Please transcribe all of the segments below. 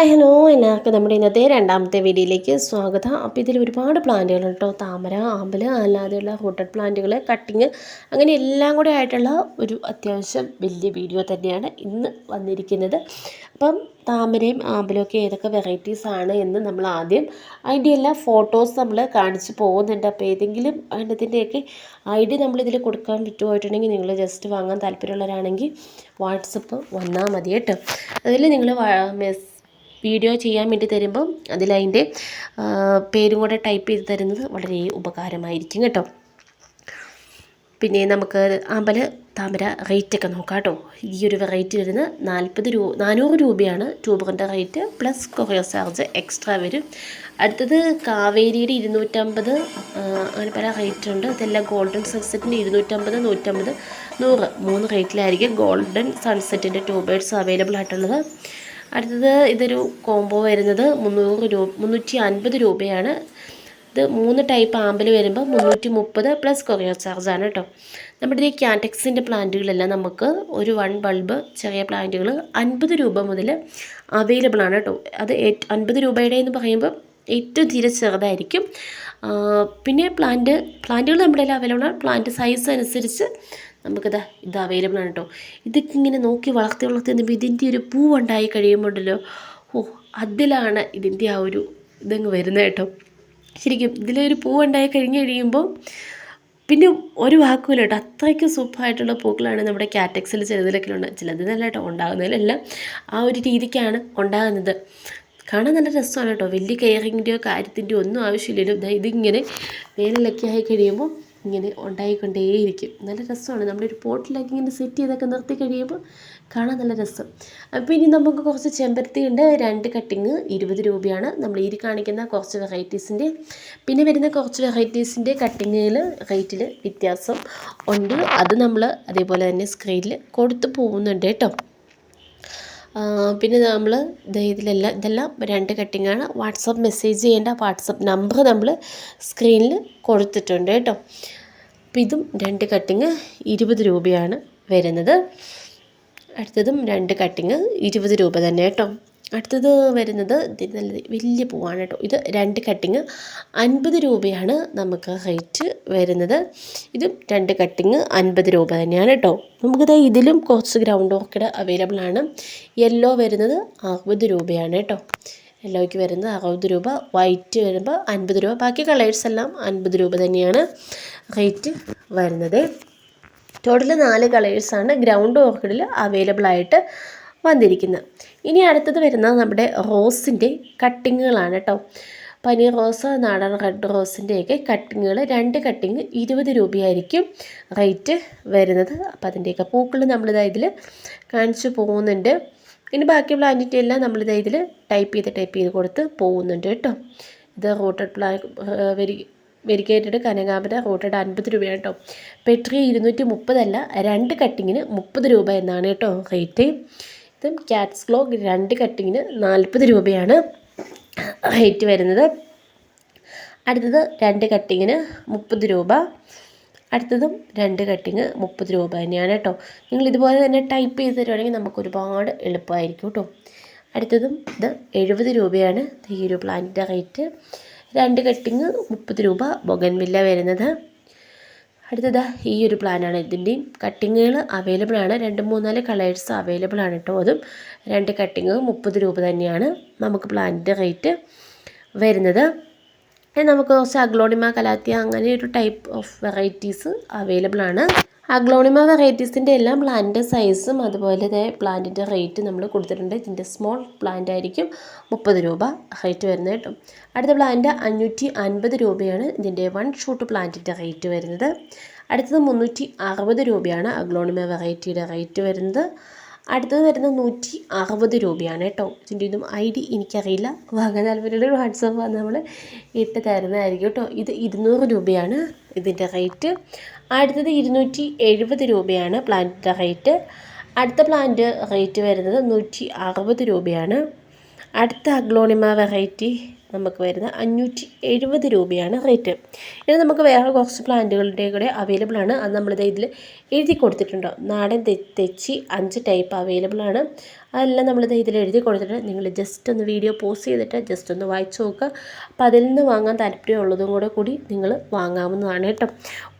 Hi hello എല്ലാവർക്കും നമ്മുടെ ഇന്നത്തെ രണ്ടാമത്തെ വീഡിയോയിലേക്ക് സ്വാഗതം. അപ്പോൾ ഇതിൽ ഒരുപാട് പ്ലാന്റുകൾ കേട്ടോ. താമര ആമ്പൽ അല്ലാതെയുള്ള ഹോട്ടഡ് പ്ലാന്റുകൾ കട്ടിങ് അങ്ങനെ എല്ലാം കൂടെ ആയിട്ടുള്ള ഒരു അത്യാവശ്യം വലിയ വീഡിയോ തന്നെയാണ് ഇന്ന് വന്നിരിക്കുന്നത്. അപ്പം താമരയും ആമ്പലും ഒക്കെ ഏതൊക്കെ വെറൈറ്റീസ് ആണ് എന്ന് നമ്മൾ ആദ്യം അതിന്റെ എല്ലാ ഫോട്ടോസ് നമ്മൾ കാണിച്ച് പോകുന്നുണ്ട്. അപ്പോൾ ഏതെങ്കിലും അതിന്റെയൊക്കെ ഐ ഡി നമ്മളിതിൽ കൊടുക്കാൻ വിട്ടുപോയിട്ടുണ്ടെങ്കിൽ നിങ്ങൾ ജസ്റ്റ് വാങ്ങാൻ താല്പര്യമുള്ളവരാണെങ്കിൽ വാട്സപ്പ് വന്നാൽ മതി കേട്ടോ. അതിൽ നിങ്ങൾ മെസ് വീഡിയോ ചെയ്യാൻ വേണ്ടി തരുമ്പം അതിലതിന്റെ പേരും കൂടെ ടൈപ്പ് ചെയ്ത് തരുന്നത് വളരെ ഉപകാരമായിരിക്കും കേട്ടോ. പിന്നെ നമുക്ക് അമ്പല താമര റേറ്റൊക്കെ നോക്കാം കേട്ടോ. ഈ ഒരു വെറൈറ്റി വരുന്നത് നാൽപ്പത് രൂപ നാനൂറ് രൂപയാണ് ട്യൂബറിന്റെ rate plus courier charge extra വരും. അടുത്തത് കാവേരിയുടെ ഇരുന്നൂറ്റമ്പത് അങ്ങനെ പല റേറ്റ് ഉണ്ട്. ഇതെല്ലാം ഗോൾഡൻ സൺസെറ്റിന്റെ ഇരുന്നൂറ്റമ്പത് നൂറ്റമ്പത് നൂറ്. മൂന്ന് റേറ്റിലായിരിക്കും ഗോൾഡൻ സൺസെറ്റിന്റെ ട്യൂബേഴ്സ് അവൈലബിൾ ആയിട്ടുള്ളത്. അടുത്തത് ഇതൊരു കോംബോ വരുന്നത് മുന്നൂറ് രൂപ മുന്നൂറ്റി അൻപത് രൂപയാണ്. ഇത് മൂന്ന് ടൈപ്പ് ആമ്പിൽ വരുമ്പോൾ മുന്നൂറ്റി മുപ്പത് പ്ലസ് കൊറിയർ ചാർജാണ് കേട്ടോ നമ്മുടെ ഈ ക്യാറ്റക്സിന്റെ പ്ലാന്റുകളെല്ലാം നമുക്ക് ഒരു വൺ ബൾബ് ചെറിയ പ്ലാന്റുകൾ അൻപത് രൂപ മുതൽ അവൈലബിൾ ആണ് കേട്ടോ അത് അൻപത് രൂപയുടെ എന്ന് പറയുമ്പോൾ ഏറ്റവും തീരെ ചെറുതായിരിക്കും. പിന്നെ പ്ലാന്റ് പ്ലാന്റുകൾ നമ്മുടെ അവൈലബിൾ ആണ്. പ്ലാന്റ് സൈസ് അനുസരിച്ച് നമുക്കിത് ഇത് അവൈലബിൾ ആണ് കേട്ടോ ഇതൊക്കെ ഇങ്ങനെ നോക്കി വളർത്തി വളർത്തി വന്നപ്പോൾ ഇതിന്റെ ഒരു പൂവുണ്ടായി കഴിയുമ്പോണ്ടല്ലോ. ഓ അതിലാണ് ഇതിന്റെ ആ ഒരു ഇതങ്ങ് വരുന്നത് കേട്ടോ. ശരിക്കും ഇതിലൊരു പൂവുണ്ടായി കഴിഞ്ഞ് കഴിയുമ്പോൾ പിന്നെ ഒരു വാക്കുമില്ല കേട്ടോ. അത്രയ്ക്ക് സൂപ്പറായിട്ടുള്ള പൂക്കളാണ് നമ്മുടെ കാറ്റക്സിൽ ചിലതിലൊക്കെ ഉണ്ട് ചിലത് നല്ല കേട്ടോ ഉണ്ടാകുന്നതിലല്ല. ആ ഒരു രീതിക്കാണ് ഉണ്ടാകുന്നത്. കാണാൻ നല്ല രസമാണ് കേട്ടോ വലിയ കെയറിങ്ങിന്റെയോ കാര്യത്തിന്റെയോ ഒന്നും ആവശ്യമില്ലല്ലോ. ഇതിങ്ങനെ വേനലൊക്കെ ആയി കഴിയുമ്പോൾ ഇങ്ങനെ ഉണ്ടായിക്കൊണ്ടേയിരിക്കും. നല്ല രസമാണ്. നമ്മളൊരു പോട്ടിലൊക്കെ ഇങ്ങനെ സെറ്റ് ചെയ്തൊക്കെ നിർത്തി കഴിയുമ്പോൾ കാണാൻ നല്ല രസം. അപ്പോൾ ഇനി നമുക്ക് കുറച്ച് ചെമ്പരത്തി ഉണ്ട് രണ്ട് കട്ടിങ് ഇരുപത് രൂപയാണ്. നമ്മൾ ഈ കാണിക്കുന്ന കുറച്ച് വെറൈറ്റീസിന്റെ പിന്നെ വരുന്ന കുറച്ച് വെറൈറ്റീസിന്റെ കട്ടിങ്ങിൽ റേറ്റിൽ വ്യത്യാസം ഉണ്ട്. അത് നമ്മൾ അതേപോലെ തന്നെ സ്ക്രീനിൽ കൊടുത്തു പോകുന്നുണ്ട് കേട്ടോ. പിന്നെ നമ്മൾ ഇതിലെല്ലാം ഇതെല്ലാം രണ്ട് കട്ടിങ്ങാണ് വാട്സപ്പ് മെസ്സേജ് ചെയ്യേണ്ട വാട്സപ്പ് നമ്പർ നമ്മൾ സ്ക്രീനിൽ കൊടുത്തിട്ടുണ്ട് കേട്ടോ. അപ്പോൾ ഇതും രണ്ട് കട്ടിങ് ഇരുപത് രൂപയാണ് വരുന്നത്. അടുത്തതും രണ്ട് കട്ടിങ് ഇരുപത് രൂപ തന്നെ കേട്ടോ. അടുത്തത് വരുന്നത് നല്ല വലിയ പൂവാണ് കേട്ടോ. ഇത് രണ്ട് കട്ടിങ് അൻപത് രൂപയാണ് നമുക്ക് റേറ്റ് വരുന്നത്. ഇതും രണ്ട് കട്ടിങ് അൻപത് രൂപ തന്നെയാണ് കേട്ടോ. നമുക്കിത് ഇതിലും കുറച്ച് ഗ്രൗണ്ട് ഓർക്കിഡ് അവൈലബിൾ ആണ്. യെല്ലോ വരുന്നത് അറുപത് രൂപയാണ് കേട്ടോ. യെല്ലോയ്ക്ക് വരുന്നത് അറുപത് രൂപ. വൈറ്റ് വരുമ്പോൾ അൻപത് രൂപ. ബാക്കി കളേഴ്സ് എല്ലാം അൻപത് രൂപ തന്നെയാണ് റേറ്റ് വരുന്നത്. ടോട്ടൽ നാല് കളേഴ്സാണ് ഗ്രൗണ്ട് ഓർക്കിഡിൽ അവൈലബിൾ ആയിട്ട് വന്നിരിക്കുന്നത്. ഇനി അടുത്തത് വരുന്നത് നമ്മുടെ റോസിന്റെ കട്ടിങ്ങുകളാണ് കേട്ടോ. പനി റോസ് നാടൻ റെഡ് റോസിന്റെയൊക്കെ കട്ടിങ്ങുകൾ രണ്ട് കട്ടിങ് ഇരുപത് രൂപയായിരിക്കും റേറ്റ് വരുന്നത്. അപ്പോൾ അതിന്റെയൊക്കെ പൂക്കൾ നമ്മളിതാ ഇതിൽ കാണിച്ചു പോകുന്നുണ്ട്. ഇനി ബാക്കി പ്ലാന്റിന്റെ എല്ലാം നമ്മളിതാ ഇതിൽ ടൈപ്പ് ചെയ്ത് ടൈപ്പ് ചെയ്ത് കൊടുത്ത് പോകുന്നുണ്ട് കേട്ടോ. ഇത് റോട്ടഡ് പ്ലാ വെരി വെരിക്കേറ്റഡ് കനകാമര റോട്ടഡ് അൻപത് രൂപയാണ് കേട്ടോ. പെട്രി ഇരുന്നൂറ്റി മുപ്പതല്ല രണ്ട് കട്ടിങ്ങിന് മുപ്പത് രൂപ എന്നാണ് കേട്ടോ റേറ്റ്. ഇതും ക്യാറ്റ്സ് ഗ്ലോ രണ്ട് കട്ടിങ്ങിന് നാൽപ്പത് രൂപയാണ് റേറ്റ് വരുന്നത്. അടുത്തത് രണ്ട് കട്ടിങ്ങിന് മുപ്പത് രൂപ. അടുത്തതും രണ്ട് കട്ടിങ് മുപ്പത് രൂപ തന്നെയാണ് കേട്ടോ. നിങ്ങൾ ഇതുപോലെ തന്നെ ടൈപ്പ് ചെയ്ത് തരുവാണെങ്കിൽ നമുക്ക് ഒരുപാട് എളുപ്പമായിരിക്കും കേട്ടോ. അടുത്തതും ഇത് എഴുപത് രൂപയാണ്. ഈ ഒരു പ്ലാന്റിന്റെ റേറ്റ് രണ്ട് കട്ടിങ് മുപ്പത് രൂപ ബൊഗൻവില്ല വരുന്നത്. അടുത്തത് ഈ ഒരു പ്ലാനാണ് ഇതിന്റെയും കട്ടിങ്ങുകൾ അവൈലബിൾ ആണ്. രണ്ട് മൂന്നാൽ കളേഴ്സ് അവൈലബിൾ ആണ് കേട്ടോ അതും. രണ്ട് കട്ടിങ് മുപ്പത് രൂപ തന്നെയാണ് നമുക്ക് പ്ലാനിന്റെ റേറ്റ് വരുന്നത്. നമുക്ക് കുറച്ച് അഗ്ലോണിമ കലാത്തിയ അങ്ങനെ ഒരു ടൈപ്പ് ഓഫ് വെറൈറ്റീസ് അവൈലബിൾ ആണ്. അഗ്ലോണിമ വെറൈറ്റീസിന്റെ എല്ലാം പ്ലാന്റിന്റെ സൈസും അതുപോലെ തന്നെ പ്ലാന്റിന്റെ റേറ്റ് നമ്മൾ കൊടുത്തിട്ടുണ്ട്. ഇതിന്റെ സ്മോൾ പ്ലാന്റ് ആയിരിക്കും മുപ്പത് രൂപ റേറ്റ് വരുന്നത് കേട്ടോ. അടുത്ത പ്ലാന്റ് അഞ്ഞൂറ്റി അൻപത് രൂപയാണ് ഇതിന്റെ വൺ ഷൂട്ട് പ്ലാന്റിന്റെ റേറ്റ് വരുന്നത്. അടുത്തത് മുന്നൂറ്റി അറുപത് രൂപയാണ് അഗ്ലോണിമ വെറൈറ്റിയുടെ റേറ്റ് വരുന്നത്. അടുത്തത് വരുന്നത് നൂറ്റി അറുപത് രൂപയാണ് കേട്ടോ. ഇതിന്റെ ഇതും ഐ ഡി എനിക്കറിയില്ല. വാങ്ങാൻ താല്പര്യമുള്ള വാട്സപ്പ് നമ്മൾ ഇട്ട് തരുന്നതായിരിക്കും കേട്ടോ. ഇത് ഇരുന്നൂറ് രൂപയാണ് ഇതിന്റെ റേറ്റ്. അടുത്തത് ഇരുന്നൂറ്റി എഴുപത് രൂപയാണ് പ്ലാന്റിന്റെ റേറ്റ്. അടുത്ത പ്ലാന്റ് റേറ്റ് വരുന്നത് നൂറ്റി അറുപത് രൂപയാണ്. അടുത്ത അഗ്ലോണിമ വെറൈറ്റി നമുക്ക് വരുന്നത് അഞ്ഞൂറ്റി എഴുപത് രൂപയാണ് റേറ്റ്. ഇനി നമുക്ക് വേറെ കുറച്ച് പ്ലാന്റുകളുടെ കൂടെ അവൈലബിൾ ആണ്. അത് നമ്മളിത് ഇതിൽ എഴുതി കൊടുത്തിട്ടുണ്ടോ. നാടൻ തെച്ചി അഞ്ച് ടൈപ്പ് അവൈലബിൾ ആണ്. അതെല്ലാം നമ്മളിത് ഇതിൽ എഴുതി കൊടുത്തിട്ട് നിങ്ങൾ ജസ്റ്റ് ഒന്ന് വീഡിയോ പോസ് ചെയ്തിട്ട് ജസ്റ്റ് ഒന്ന് വായിച്ച് നോക്കുക. അപ്പോൾ അതിൽ നിന്ന് വാങ്ങാൻ താല്പര്യമുള്ളതും കൂടെ കൂടി നിങ്ങൾ വാങ്ങാവുന്നതാണ് കേട്ടോ.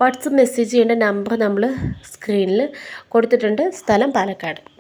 വാട്സപ്പ് മെസ്സേജ് ചെയ്യേണ്ട നമ്പർ നമ്മൾ സ്ക്രീനിൽ കൊടുത്തിട്ടുണ്ട്. സ്ഥലം പാലക്കാട്.